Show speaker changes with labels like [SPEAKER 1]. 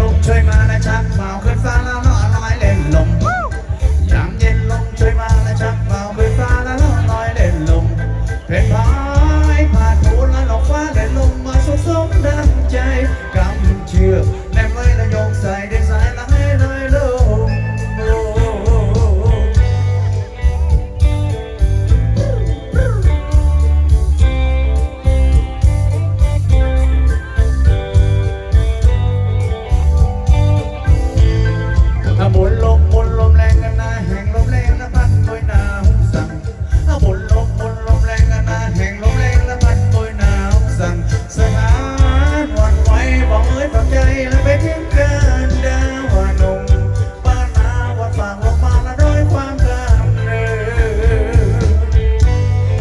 [SPEAKER 1] ลุกช่วยมานะครับเมาขึ้น